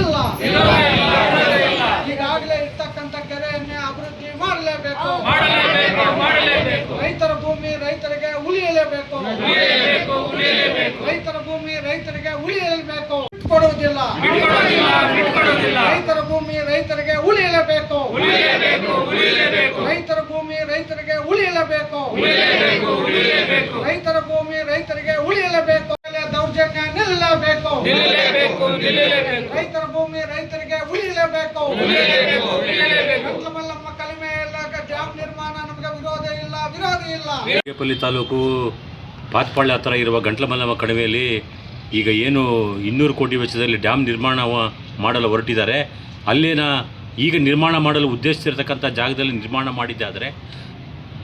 ಇಲ್ಲ ಈಗಾಗಲೇ ಇರ್ತಕ್ಕಂಥ ಕೆರೆಯನ್ನೇ ಅಭಿವೃದ್ಧಿ ಮಾಡಲೇಬೇಕು. ರೈತರ ಭೂಮಿ ರೈತರಿಗೆ ಉಳಿಯಲೇಬೇಕು. ರೈತರ ಭೂಮಿ ರೈತರಿಗೆ ಉಳಿಯಲೇಬೇಕು. ಕೊಡುವುದಿಲ್ಲ ರೈತರ ಭೂಮಿ ರೈತರಿಗೆ ಉಳಿಯಲೇಬೇಕು. ರೈತರ ಭೂಮಿ ರೈತರಿಗೆ ಉಳಿಯಲೇಬೇಕು. ರೈತರ ಭೂಮಿ ರೈತರಿಗೆ ಉಳಿಯಲೇಬೇಕು. ದೌರ್ಜನ್ಯ ನಿಲ್ಲಲೇಬೇಕು. ಬಾಗೇಪಲ್ಲಿ ತಾಲೂಕು ಪಾತ್ಪಾಳ್ಯ ಹತ್ರ ಇರುವ ಗಂಟ್ಲಮಲ್ಲಮ್ಮ ಕಣಿವೆಯಲ್ಲಿ ಈಗ ಏನು ಇನ್ನೂರು ಕೋಟಿ ವೆಚ್ಚದಲ್ಲಿ ಡ್ಯಾಮ್ ನಿರ್ಮಾಣ ಮಾಡಲು ಹೊರಟಿದ್ದಾರೆ. ಅಲ್ಲಿನ ಈಗ ನಿರ್ಮಾಣ ಮಾಡಲು ಉದ್ದೇಶಿಸಿರ್ತಕ್ಕಂಥ ಜಾಗದಲ್ಲಿ ನಿರ್ಮಾಣ ಮಾಡಿದ್ದಾದರೆ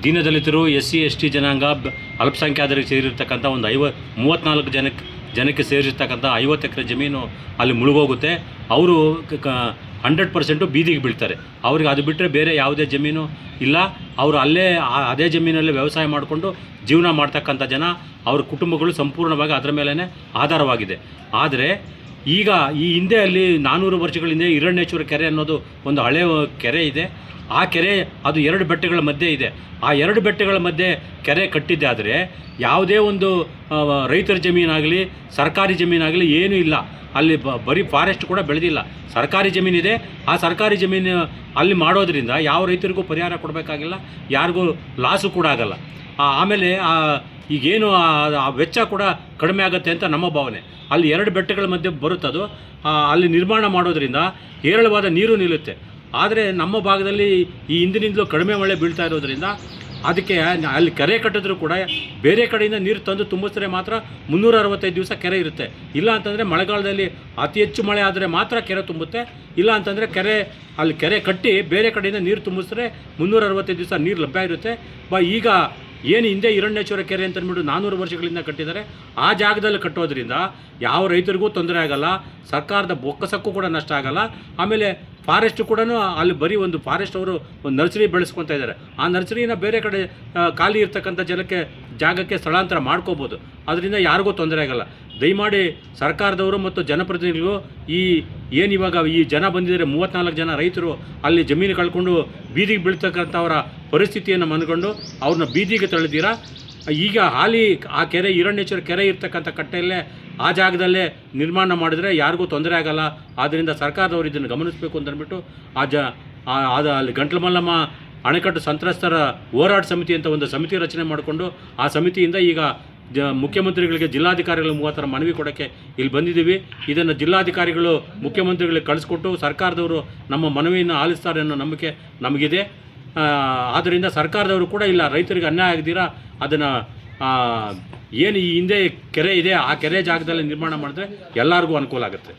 ದೀನದಲಿತರು ಎಸ್ ಸಿ ಎಸ್ ಟಿ ಜನಾಂಗ ಬ- ಅಲ್ಪಸಂಖ್ಯಾತರಿಗೆ ಸೇರಿರ್ತಕ್ಕಂಥ ಒಂದು ಐವ ಮೂವತ್ತ್ನಾಲ್ಕು ಜನಕ್ಕೆ ಜನಕ್ಕೆ ಸೇರಿರ್ತಕ್ಕಂಥ ಐವತ್ತು ಎಕರೆ ಜಮೀನು ಅಲ್ಲಿ ಮುಳುಗೋಗುತ್ತೆ. ಅವರು ಹಂಡ್ರೆಡ್ ಪರ್ಸೆಂಟು ಬೀದಿಗೆ ಬೀಳ್ತಾರೆ. ಅವ್ರಿಗೆ ಅದು ಬಿಟ್ಟರೆ ಬೇರೆ ಯಾವುದೇ ಜಮೀನು ಇಲ್ಲ. ಅವರು ಅಲ್ಲೇ ಅದೇ ಜಮೀನಲ್ಲೇ ವ್ಯವಸಾಯ ಮಾಡಿಕೊಂಡು ಜೀವನ ಮಾಡ್ತಕ್ಕಂಥ ಜನ ಅವ್ರ ಕುಟುಂಬಗಳು ಸಂಪೂರ್ಣವಾಗಿ ಅದರ ಮೇಲೇ ಆಧಾರವಾಗಿದೆ. ಆದರೆ ಈಗ ಈ ಹಿಂದೆ ಅಲ್ಲಿ ನಾನ್ನೂರು ವರ್ಷಗಳ ಹಿಂದೆ ಹಿರಣ್ಯೇಶ್ವರ ಕೆರೆ ಅನ್ನೋದು ಒಂದು ಹಳೆಯ ಕೆರೆ ಇದೆ. ಆ ಕೆರೆ ಅದು ಎರಡು ಬೆಟ್ಟಗಳ ಮಧ್ಯೆ ಇದೆ. ಆ ಎರಡು ಬೆಟ್ಟಗಳ ಮಧ್ಯೆ ಕೆರೆ ಕಟ್ಟಿದ್ದೆ ಆದರೆ ಯಾವುದೇ ಒಂದು ರೈತರ ಜಮೀನಾಗಲಿ ಸರ್ಕಾರಿ ಜಮೀನಾಗಲಿ ಏನೂ ಇಲ್ಲ. ಅಲ್ಲಿ ಬ ಬರೀ ಫಾರೆಸ್ಟ್ ಕೂಡ ಬೆಳೆದಿಲ್ಲ. ಸರ್ಕಾರಿ ಜಮೀನಿದೆ ಆ ಸರ್ಕಾರಿ ಜಮೀನು ಅಲ್ಲಿ ಮಾಡೋದ್ರಿಂದ ಯಾವ ರೈತರಿಗೂ ಪರಿಹಾರ ಕೊಡಬೇಕಾಗಿಲ್ಲ. ಯಾರಿಗೂ ಲಾಸು ಕೂಡ ಆಗಲ್ಲ. ಆಮೇಲೆ ಆ, ಈಗೇನು ಆ ವೆಚ್ಚ ಕೂಡ ಕಡಿಮೆ ಆಗುತ್ತೆ ಅಂತ ನಮ್ಮ ಭಾವನೆ. ಅಲ್ಲಿ ಎರಡು ಬೆಟ್ಟಗಳ ಮಧ್ಯೆ ಬರುತ್ತದು ಅಲ್ಲಿ ನಿರ್ಮಾಣ ಮಾಡೋದ್ರಿಂದ ಹೇರಳವಾದ ನೀರು ನಿಲ್ಲುತ್ತೆ. ಆದರೆ ನಮ್ಮ ಭಾಗದಲ್ಲಿ ಈ ಹಿಂದಿನಿಂದಲೂ ಕಡಿಮೆ ಮಳೆ ಬೀಳ್ತಾ ಇರೋದ್ರಿಂದ ಅದಕ್ಕೆ ಅಲ್ಲಿ ಕೆರೆ ಕಟ್ಟಿದ್ರು ಕೂಡ ಬೇರೆ ಕಡೆಯಿಂದ ನೀರು ತಂದು ತುಂಬಿಸಿದ್ರೆ ಮಾತ್ರ ಮುನ್ನೂರ ಅರವತ್ತೈದು ದಿವಸ ಕೆರೆ ಇರುತ್ತೆ. ಇಲ್ಲ ಅಂತಂದರೆ ಮಳೆಗಾಲದಲ್ಲಿ ಅತಿ ಹೆಚ್ಚು ಮಳೆ ಆದರೆ ಮಾತ್ರ ಕೆರೆ ತುಂಬುತ್ತೆ. ಇಲ್ಲ ಅಂತಂದರೆ ಕೆರೆ, ಅಲ್ಲಿ ಕೆರೆ ಕಟ್ಟಿ ಬೇರೆ ಕಡೆಯಿಂದ ನೀರು ತುಂಬಿಸಿದ್ರೆ ಮುನ್ನೂರ ಅರವತ್ತೈದು ದಿವಸ ನೀರು ಲಭ್ಯ ಇರುತ್ತೆ. ಬ, ಈಗ ಏನು ಹಿಂದೆ ಹಿರಣ್ಯೇಶ್ವರ ಕೆರೆ ಅಂತ ಅಂದ್ಬಿಟ್ಟು ನಾನ್ನೂರು ವರ್ಷಗಳಿಂದ ಕಟ್ಟಿದ್ದಾರೆ. ಆ ಜಾಗದಲ್ಲಿ ಕಟ್ಟೋದ್ರಿಂದ ಯಾವ ರೈತರಿಗೂ ತೊಂದರೆ ಆಗಲ್ಲ, ಸರ್ಕಾರದ ಬೊಕ್ಕಸಕ್ಕೂ ಕೂಡ ನಷ್ಟ ಆಗಲ್ಲ. ಆಮೇಲೆ ಫಾರೆಸ್ಟ್ ಕೂಡ ಅಲ್ಲಿ ಬರೀ ಒಂದು ಫಾರೆಸ್ಟ್ ಅವರು ಒಂದು ನರ್ಸರಿ ಬೆಳೆಸ್ಕೊತಾ ಇದ್ದಾರೆ. ಆ ನರ್ಸರಿನ ಬೇರೆ ಕಡೆ ಖಾಲಿ ಇರ್ತಕ್ಕಂಥ ಜನಕ್ಕೆ ಜಾಗಕ್ಕೆ ಸ್ಥಳಾಂತರ ಮಾಡ್ಕೋಬೋದು. ಅದರಿಂದ ಯಾರಿಗೂ ತೊಂದರೆ ಆಗಲ್ಲ. ದಯಮಾಡಿ ಸರ್ಕಾರದವರು ಮತ್ತು ಜನಪ್ರತಿನಿಧಿಗಳು ಈ ಏನು ಇವಾಗ ಈ ಜನ ಬಂದಿದ್ದಾರೆ ಮೂವತ್ತ್ನಾಲ್ಕು ಜನ ರೈತರು ಅಲ್ಲಿ ಜಮೀನು ಕಳ್ಕೊಂಡು ಬೀದಿಗೆ ಬೀಳ್ತಕ್ಕಂಥವರ ಪರಿಸ್ಥಿತಿಯನ್ನು ಮನ್ಕೊಂಡು ಅವ್ರನ್ನ ಬೀದಿಗೆ ತಳ್ಳಿದ್ದೀರಾ? ಈಗ ಹಾಲಿ ಆ ಕೆರೆ ಈರಣ್ಯೇಶ್ವರ ಕೆರೆ ಇರ್ತಕ್ಕಂಥ ಕಟ್ಟೆಯಲ್ಲೇ ಆ ಜಾಗದಲ್ಲೇ ನಿರ್ಮಾಣ ಮಾಡಿದರೆ ಯಾರಿಗೂ ತೊಂದರೆ ಆಗಲ್ಲ. ಆದ್ದರಿಂದ ಸರ್ಕಾರದವರು ಇದನ್ನು ಗಮನಿಸಬೇಕು ಅಂತ ಅಂದ್ಬಿಟ್ಟು ಆ ಜ ಅಲ್ಲಿ ಗಂಟ್ಲಮಲ್ಲಮ್ಮ ಅಣೆಕಟ್ಟು ಸಂತ್ರಸ್ತರ ಹೋರಾಟ ಸಮಿತಿ ಅಂತ ಒಂದು ಸಮಿತಿ ರಚನೆ ಮಾಡಿಕೊಂಡು ಆ ಸಮಿತಿಯಿಂದ ಈಗ ಜ ಮುಖ್ಯಮಂತ್ರಿಗಳಿಗೆ ಜಿಲ್ಲಾಧಿಕಾರಿಗಳ ಮುಖಾಂತರ ಮನವಿ ಕೊಡೋಕ್ಕೆ ಇಲ್ಲಿ ಬಂದಿದ್ದೀವಿ. ಇದನ್ನು ಜಿಲ್ಲಾಧಿಕಾರಿಗಳು, ಮುಖ್ಯಮಂತ್ರಿಗಳಿಗೆ ಕಳಿಸ್ಕೊಟ್ಟು ಸರ್ಕಾರದವರು ನಮ್ಮ ಮನವಿಯನ್ನು ಆಲಿಸ್ತಾರೆ ಅನ್ನೋ ನಂಬಿಕೆ ನಮಗಿದೆ. ಆದ್ದರಿಂದ ಸರ್ಕಾರದವರು ಕೂಡ ಇಲ್ಲ, ರೈತರಿಗೆ ಅನ್ಯಾಯ ಆಗದಿರ ಅದನ್ನು ಏನು ಈ ಹಿಂದೆ ಕೆರೆ ಇದೆ, ಆ ಕೆರೆ ಜಾಗದಲ್ಲಿ ನಿರ್ಮಾಣ ಮಾಡಿದ್ರೆ ಎಲ್ಲರಿಗೂ ಅನುಕೂಲ ಆಗುತ್ತೆ.